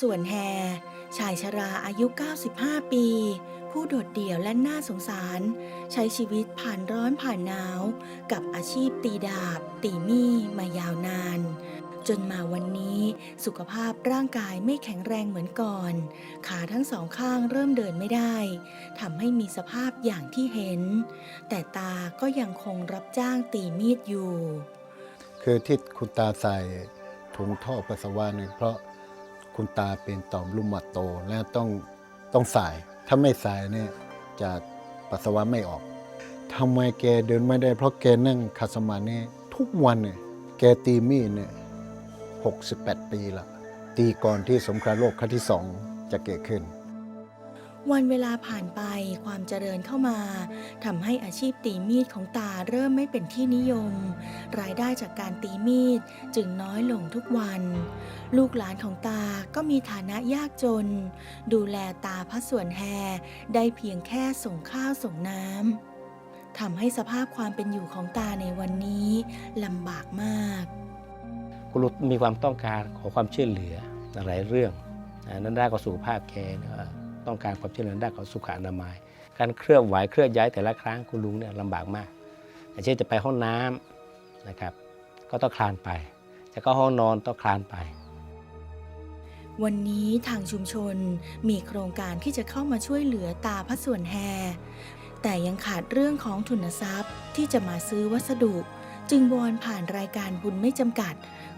ส่วนแฮ ชายชราอายุ 95 ปี ผู้โดดเดี่ยวและน่าสงสาร ใช้ชีวิตผ่านร้อนผ่านหนาว กับอาชีพตีดาบ ตีมี่มายาวนาน จนมาวันนี้สุขภาพร่างกายไม่แข็งแรงเหมือนก่อน ขาทั้งสองข้างเริ่มเดินไม่ได้ทำให้มีสภาพอย่างที่เห็น แต่ตาก็ยังคงรับจ้างตีมีดอยู่ คือที่คุณตาใส่ถุงท่อปัสสาวะเนี่ยเพราะ คุณตาเป็นต่อมลูกหมาโตและต้องต้องสาย ถ้าไม่สายเนี่ยจะปัสสาวะไม่ออกทำไมแกเดินไม่ได้เพราะแกนั่งคัดสมาธิทุกวันเนี่ยแกตีมีดเนี่ย68 ปีละตีก่อนที่สงครามโลกครั้งที่สองจะเกิดขึ้น วันเวลาผ่านไปความเจริญเข้ามาทำให้อาชีพตีมีดของตาเริ่มไม่เป็นที่นิยม รายได้จากการตีมีดจึงน้อยลงทุกวัน ลูกหลานของตาก็มีฐานะยากจน ดูแลตาพระส่วนแฮได้เพียงแค่ส่งข้าวส่งน้ำทำให้สภาพความเป็นอยู่ของตาในวันนี้ลำบากมากคุณลุงมีความต้องการขอความช่วยเหลือหลายเรื่องนั้นได้านของสุขภาพแกเนี่ย ต้องการความช่วยเหลือด้านของสุขอนามัย การเคลื่อนไหวเคลื่อนย้ายแต่ละครั้งคุณลุงเนี่ยลำบากมากอย่างเช่นจะไปห้องน้ำนะครับ ก็ต้องคลานไป จะเข้าห้องนอนต้องคลานไป วันนี้ทางชุมชนมีโครงการที่จะเข้ามาช่วยเหลือตาพระส่วนแฮแต่ยังขาดเรื่องของทุนทรัพย์ที่จะมาซื้อวัสดุ จึงวอนผ่านรายการบุญไม่จำกัด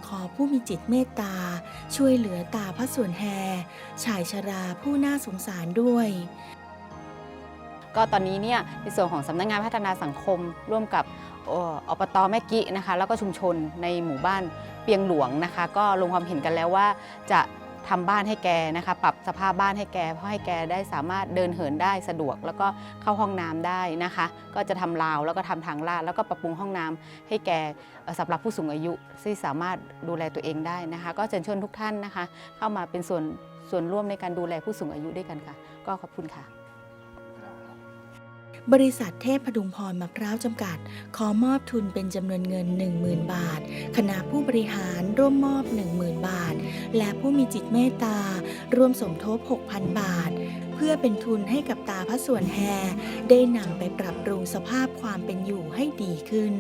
ขอผู้มีจิตเมตตา ช่วยเหลือตาพระส่วนแฮชายชราผู้น่าสงสารด้วย ก็ตอนนี้เนี่ยในส่วนของสำนักงานพัฒนาสังคม ร่วมกับเอ่ออบตแม่กินะคะ แล้วก็ชุมชนในหมู่บ้านเปียงหลวงนะคะ ก็ลงความเห็นกันแล้วว่าจะ ทำบ้านให้แกนะคะ ปรับสภาพบ้านให้แกเพื่อให้แกได้สามารถเดินเหินได้สะดวก แล้วก็เข้าห้องน้ำได้นะคะ ก็จะทำราวแล้วก็ทำทางลาดแล้วก็ปรับปรุงห้องน้ำให้แกเอ่อสำหรับผู้สูงอายุที่สามารถดูแลตัวเองได้นะคะ ก็เชิญชวนทุกท่านนะคะ เข้ามาเป็นส่วนส่วนร่วมในการดูแลผู้สูงอายุด้วยกันค่ะ ก็ขอบคุณค่ะ บริษัทเทพพดุงพรมะพร้าวจำกัด ขอมอบทุนเป็นจำนวนเงิน 10,000 บาท คณะผู้บริหารร่วมมอบ 10,000 บาท และผู้มีจิตเมตตา ร่วมสมทบ 6,000 บาท เพื่อเป็นทุนให้กับตาพระส่วนแฮ ได้นำไปปรับปรุงสภาพความเป็นอยู่ให้ดีขึ้น